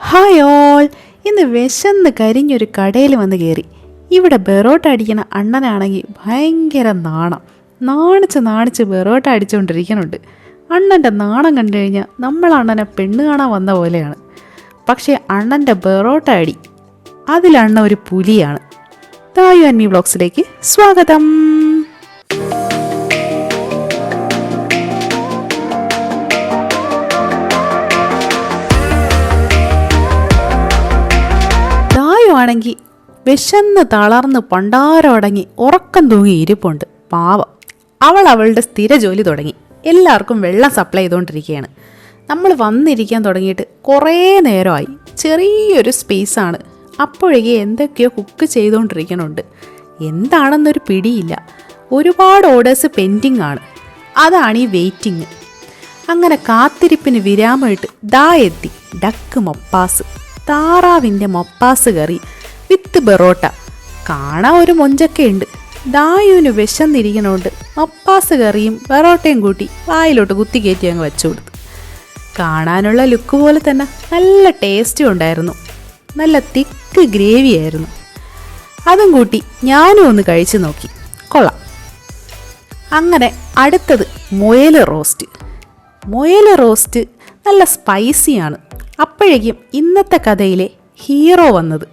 Hi all ഇന്ന് വിശന്ന് കരിഞ്ഞൊരു കടയിൽ വന്ന് കയറി ഇവിടെ ബെറോട്ട അടിക്കുന്ന അണ്ണനാണെങ്കിൽ ഭയങ്കര നാണം. നാണിച്ച് നാണിച്ച് ബെറോട്ട അടിച്ചുകൊണ്ടിരിക്കുന്നുണ്ട് അണ്ണന്റെ നാണം കണ്ടു കഴിഞ്ഞാൽ നമ്മൾ അണ്ണനെ പെണ്ണ് കാണാൻ വന്ന പോലെയാണ്. പക്ഷേ അണ്ണന്റെ ബെറോട്ട അടി. അതിലണ്ണ ഒരു പുലിയാണ്. തായു അന്മി ബ്ലോഗ്സിലേക്ക് സ്വാഗതം. ആണെങ്കിൽ വിശന്ന് തളർന്ന് പണ്ടാരടങ്ങി ഉറക്കം തൂങ്ങി ഇരിപ്പുണ്ട്. പാവം. അവൾ അവളുടെ സ്ഥിര ജോലി തുടങ്ങി. എല്ലാവർക്കും വെള്ളം സപ്ലൈ ചെയ്തുകൊണ്ടിരിക്കുകയാണ് നമ്മൾ വന്നിരിക്കാൻ തുടങ്ങിയിട്ട് കുറേ നേരമായി. ചെറിയൊരു സ്പേസാണ് അപ്പോഴേക്ക് എന്തൊക്കെയോ കുക്ക് ചെയ്തുകൊണ്ടിരിക്കണുണ്ട് എന്താണെന്നൊരു പിടിയില്ല. ഒരുപാട് ഓർഡേഴ്സ് പെൻഡിങ് ആണ്. അതാണ് ഈ വെയിറ്റിംഗ് അങ്ങനെ കാത്തിരിപ്പിന് വിരാമമിട്ട് ദാ എത്തി. ഡക്ക് മൊപ്പാസ്. താറാവിന്റെ മൊപ്പാസ് കറി വിത്ത് ബെറോട്ട. കാണാൻ ഒരു മൊഞ്ചൊക്കെ ഉണ്ട് ദായുവിന് വിശന്നിരിക്കണോണ്ട് മൊപ്പാസ് കറിയും ബെറോട്ടയും കൂട്ടി വായിലോട്ട് കുത്തി കയറ്റി അങ്ങ് വെച്ചു കൊടുത്തു. കാണാനുള്ള ലുക്ക് പോലെ തന്നെ നല്ല ടേസ്റ്റും ഉണ്ടായിരുന്നു. നല്ല തിക്ക് ഗ്രേവി ആയിരുന്നു. അതും കൂട്ടി ഞാനും ഒന്ന് കഴിച്ചു നോക്കി. കൊള്ളാം. അങ്ങനെ അടുത്തത് മുയൽ റോസ്റ്റ്. മുയൽ റോസ്റ്റ് നല്ല സ്പൈസിയാണ്. അപ്പോഴേക്കും ഇന്നത്തെ കഥയിലെ ഹീറോ വന്നത്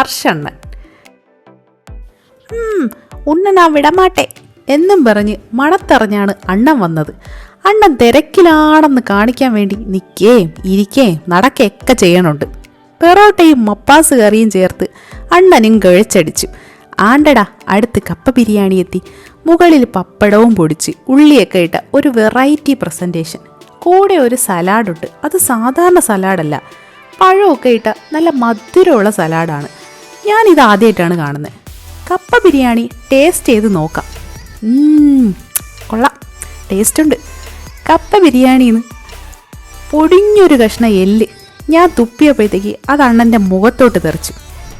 അർഷണ്ണൻ. ഉണ്ണനാ വിടമാട്ടെ എന്നും പറഞ്ഞ് മണത്തറിഞ്ഞാണ് അണ്ണൻ വന്നത്. അണ്ണൻ തിരക്കിലാണെന്ന് കാണിക്കാൻ വേണ്ടി നിൽക്കുകയും ഇരിക്കുകയും നടക്കുകയൊക്കെ ചെയ്യണുണ്ട്. പെറോട്ടയും മപ്പാസ് കറിയും ചേർത്ത് അണ്ണനും കഴിച്ചടിച്ചു. ആണ്ടടാ അടുത്ത് കപ്പ ബിരിയാണി എത്തി. മുകളിൽ പപ്പടവും പൊടിച്ച് ഉള്ളിയൊക്കെ ഇട്ട ഒരു വെറൈറ്റി പ്രസന്റേഷൻ കൂടെ ഒരു സലാഡുണ്ട്. അത് സാധാരണ സലാഡല്ല. പഴമൊക്കെ ഇട്ട നല്ല മധുരമുള്ള സലാഡാണ്. ഞാൻ ഇത് ആദ്യമായിട്ടാണ് കാണുന്നത് കപ്പ ബിരിയാണി ടേസ്റ്റ് ചെയ്ത് നോക്കാം. കൊള്ളാം. ടേസ്റ്റ് ഉണ്ട്. കപ്പ ബിരിയാണിന്ന് പൊടിഞ്ഞൊരു കഷ്ണ എല്ല് ഞാൻ തുപ്പിയപ്പോഴത്തേക്ക് അത് അണ്ണന്റെ മുഖത്തോട്ട് തെറിച്ചു.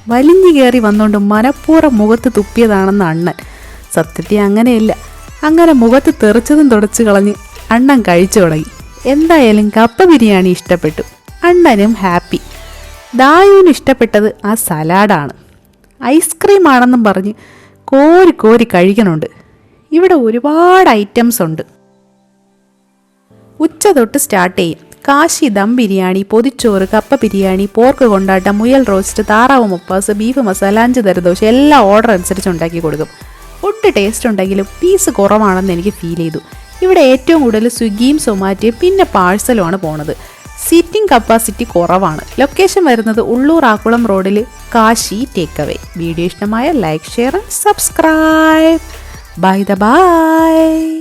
വലിഞ്ഞു കയറി വന്നുകൊണ്ട് മനപ്പൂർവം മുഖത്ത് തുപ്പിയതാണെന്ന് അണ്ണൻ. സത്യത്തിൽ അങ്ങനെയല്ല. അങ്ങനെ മുഖത്ത് തെറിച്ചതും തുടച്ചു കളഞ്ഞ് അണ്ണൻ കഴിച്ചു തുടങ്ങി. എന്തായാലും കപ്പ ബിരിയാണി ഇഷ്ടപ്പെട്ടു. അണ്ണനും ഹാപ്പി. ദായുവിന് ഇഷ്ടപ്പെട്ടത് ആ സലാഡാണ്. ഐസ്ക്രീം ആണെന്നും പറഞ്ഞ് കോരി കോരി കഴിക്കണുണ്ട് ഇവിടെ ഒരുപാട് ഐറ്റംസ് ഉണ്ട്. ഉച്ച തൊട്ട് സ്റ്റാർട്ട് ചെയ്യും. കാശി ദം ബിരിയാണി പൊതിച്ചോറ് കപ്പ ബിരിയാണി പോർക്ക് കൊണ്ടാട്ടം മുയൽ റോസ്റ്റ് താറാവ് മുപ്പാസ് ബീഫ് മസാല അഞ്ച് തരദോശ എല്ലാ ഓർഡർ അനുസരിച്ച് ഉണ്ടാക്കി കൊടുക്കും. ഫുഡ് ടേസ്റ്റ് ഉണ്ടെങ്കിലും പീസ് കുറവാണെന്ന് എനിക്ക് ഫീൽ ചെയ്തു. ഇവിടെ ഏറ്റവും കൂടുതൽ സ്വിഗ്ഗിയും സൊമാറ്റോയും പിന്നെ പാഴ്സലുമാണ് പോണത്. സീറ്റിംഗ് കപ്പാസിറ്റി കുറവാണ്. ലൊക്കേഷൻ വരുന്നത് ഉള്ളൂർ ആക്കുളം റോഡിൽ കാശി ടേക്ക് അവേ വീഡിയോ ഇഷ്ടമായ like share subscribe. By the by.